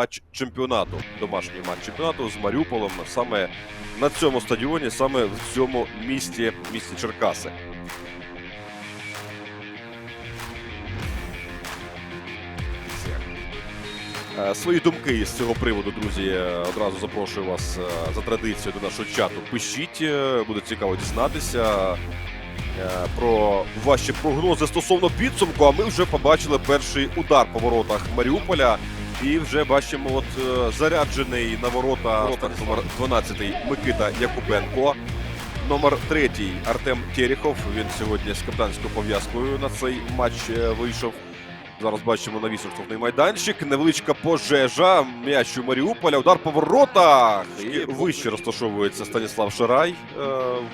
матч чемпіонату. Домашній матч чемпіонату з Маріуполем саме на цьому стадіоні, саме в цьому місті, місті Черкаси. Е, Свої думки з цього приводу, друзі, е, одразу запрошую вас е, за традицією до нашого чату. Пишіть, буде цікаво дізнатися про ваші прогнози стосовно підсумку. А ми вже побачили перший удар по воротах Маріуполя. І вже бачимо, от е, заряджений на ворота номер 12 Микита Якубенко. Номер третій Артем Терехов. Він сьогодні з капітанською пов'язкою на цей матч е, вийшов. Зараз бачимо навіс штрафний майданчик. Невеличка пожежа. М'яч у Маріуполя. Удар по воротах. І вище розташовується Станіслав Шарай е,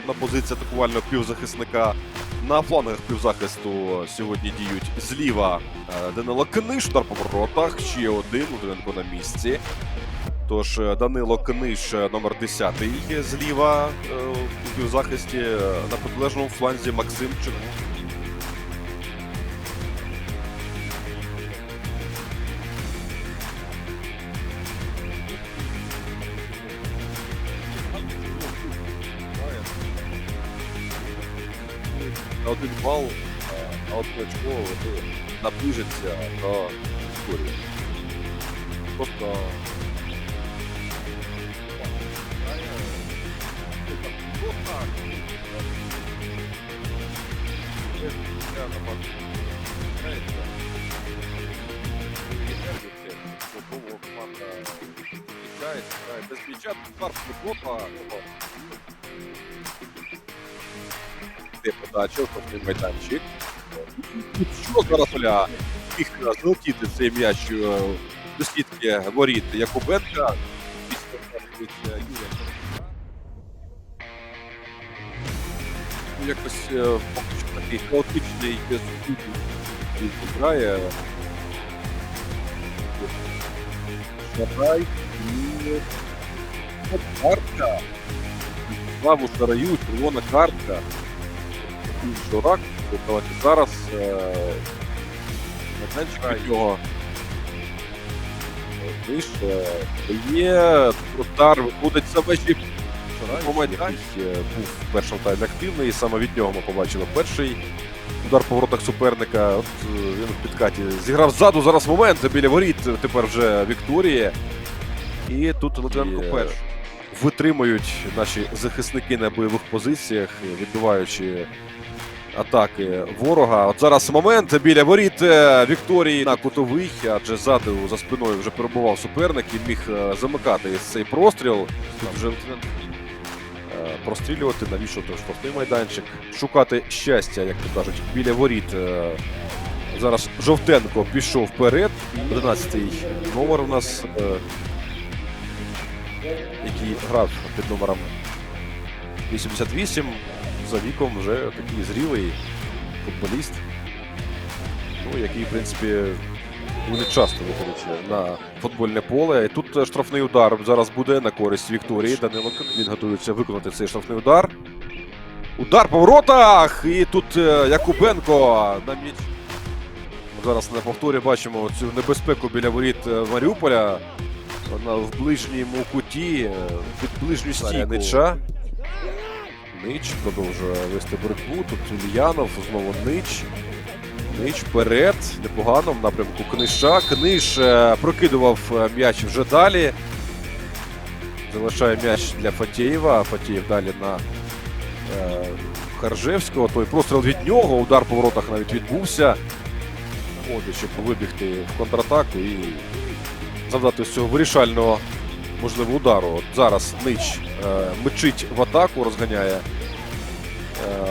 на позиції атакувального півзахисника. На флангах півзахисту сьогодні діють зліва е, Данило Книж. Удар по воротах. Ще один. Удиненко на місці. Тож е, Данило Книж, е, номер 10 зліва е, у півзахисті. На протилежному фланзі Максим на один бал, а на одне очко ви наближиться до історії. Просто без м'яча, удар футбола, де подача, основний майданчик. Що зараз Оля міг залетіти цей м'яч е, до сітки воріт Якубенка. Е. Ну, Якось е, поки що такий хаотичний безпутний він грає. Шарай і От картка. Славу Шараю, червона картка. Журак. Давайте зараз е, майданчик від нього. Вище. Є удар, виходить по майданчик. Був в першому таймі активний, і саме від нього ми побачили перший удар по воротах суперника. От е, він в підкаті зіграв ззаду. Зараз момент біля воріт. Тепер вже Вікторії. І тут Литвенко Є. перший. Витримують наші захисники на бойових позиціях, відбиваючи атаки ворога. От зараз момент біля воріт е, Вікторії на кутовий, адже ззаду за спиною вже перебував суперник і міг е, замикати цей простріл. Тут вже е, прострілювати, навішувати в штрафний майданчик, шукати щастя, як то кажуть, біля воріт. Зараз Жовтенко пішов вперед. 11-й номер у нас, який грав під номером 88 за віком вже такий зрілий футболіст, ну, який, в принципі, дуже часто виходить на футбольне поле. І тут е, штрафний удар зараз буде на користь Вікторії. Данило він готується виконати цей штрафний удар. Удар по воротах! І тут е, Якубенко на м'яч. Зараз на повторі бачимо цю небезпеку біля воріт е, Маріуполя. Вона в ближньому куті, під ближню стійку. Нич продовжує вести боротьбу. Тут Ульянов, знову Нич. Нич вперед. Непогано в напрямку Книша. Книж е, прокидував е, м'яч вже далі. Залишає м'яч для Фатєєва. Фатєєв далі на е, Харжевського. Той простріл від нього. Удар по воротах навіть відбувся. Моди, щоб вибігти в контратаку і завдати з цього вирішального можливо удару. От зараз Нич е, мчить в атаку, розганяє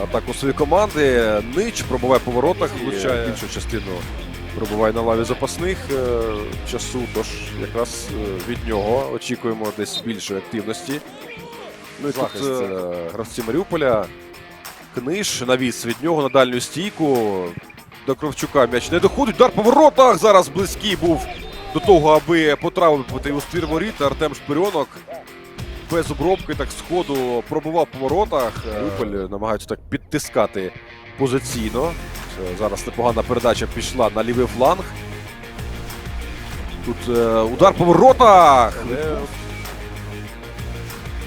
атаку своєї команди. Нич пробуває по воротах, влучає іншу частину. Пробуває на лаві запасних е, часу, тож якраз е, від нього очікуємо десь більшої активності. Ну і Захист, тут е, гравці Маріуполя. Книж навіс від нього на дальню стійку. До Кравчука м'яч не доходить. Удар по воротах. Зараз близький був до того, аби потрапити у ствір воріт. Артем Шпирьонок без обробки так сходу пробував по воротах. Маріуполь намагаються так підтискати позиційно. Це Зараз непогана передача пішла на лівий фланг. Тут е, удар по воротах. Але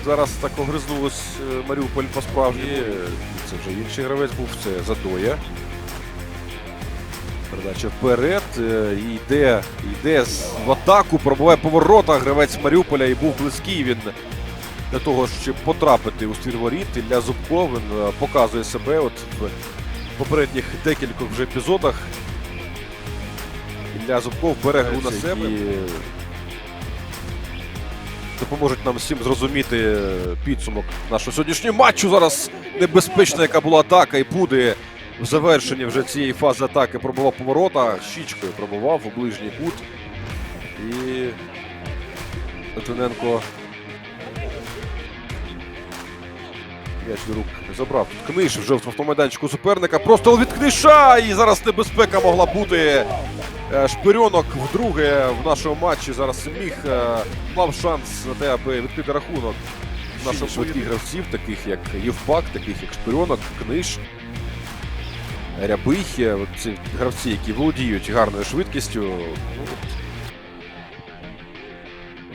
зараз так огризнулось е, Маріуполь по справжньому. Це вже інший гравець був, це Задоя. Передача вперед. е, І йде, йде в атаку, пробуває по воротах гравець Маріуполя і був близький він для того, щоб потрапити у ствір воріт. Ілля Зубко він е, показує себе от в попередніх декількох вже епізодах. Ілля Зубков бере гру на себе. І допоможуть нам всім зрозуміти підсумок нашого сьогоднішнього матчу. Зараз небезпечна, яка була атака, і буде в завершенні вже цієї фази атаки пробував поворота, щічкою пробував у ближній кут. І Литвиненко м'яч до рук не забрав. Книж вже в автомайданчику суперника. Просто від Книша! І зараз небезпека могла бути. Е, Шпирьонок вдруге в нашому матчі зараз міг е, мав шанс на те, аби відкрити рахунок наших швидких гравців, таких як Євпак, таких як Шпирьонок, Книж, Рябих. Е, ці гравці, які володіють гарною швидкістю.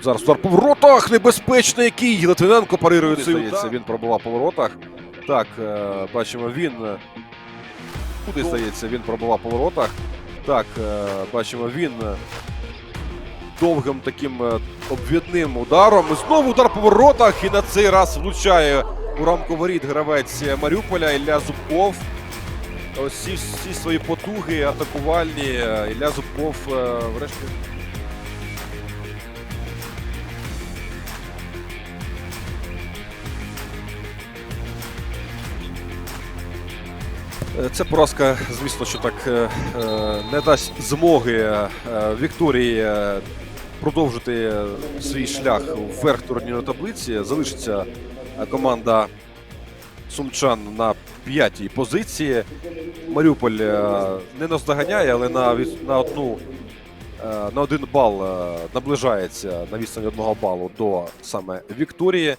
Зараз удар по воротах, небезпечний який. Литвиненко парирує цей удар. Він пробував по воротах. Так, е, бачимо, він. е, Куди здається, він пробував по воротах. Так, е, бачимо, він е, довгим таким е, обвідним ударом. І знову удар по воротах. І на цей раз влучає у рамку воріт гравець Маріуполя Ілля Зубков. Ось всі, всі свої потуги атакувальні. е, Ілля Зубков е, врешті. Е, Ця поразка, звісно, що так е, е, не дасть змоги е, Вікторії продовжити свій шлях вверх турнірної таблиці. Залишиться команда Сумчан на п'ятій позиції. Маріуполь не наздоганяє, але на, на одну. На один бал наближається на відстані одного балу до саме Вікторії.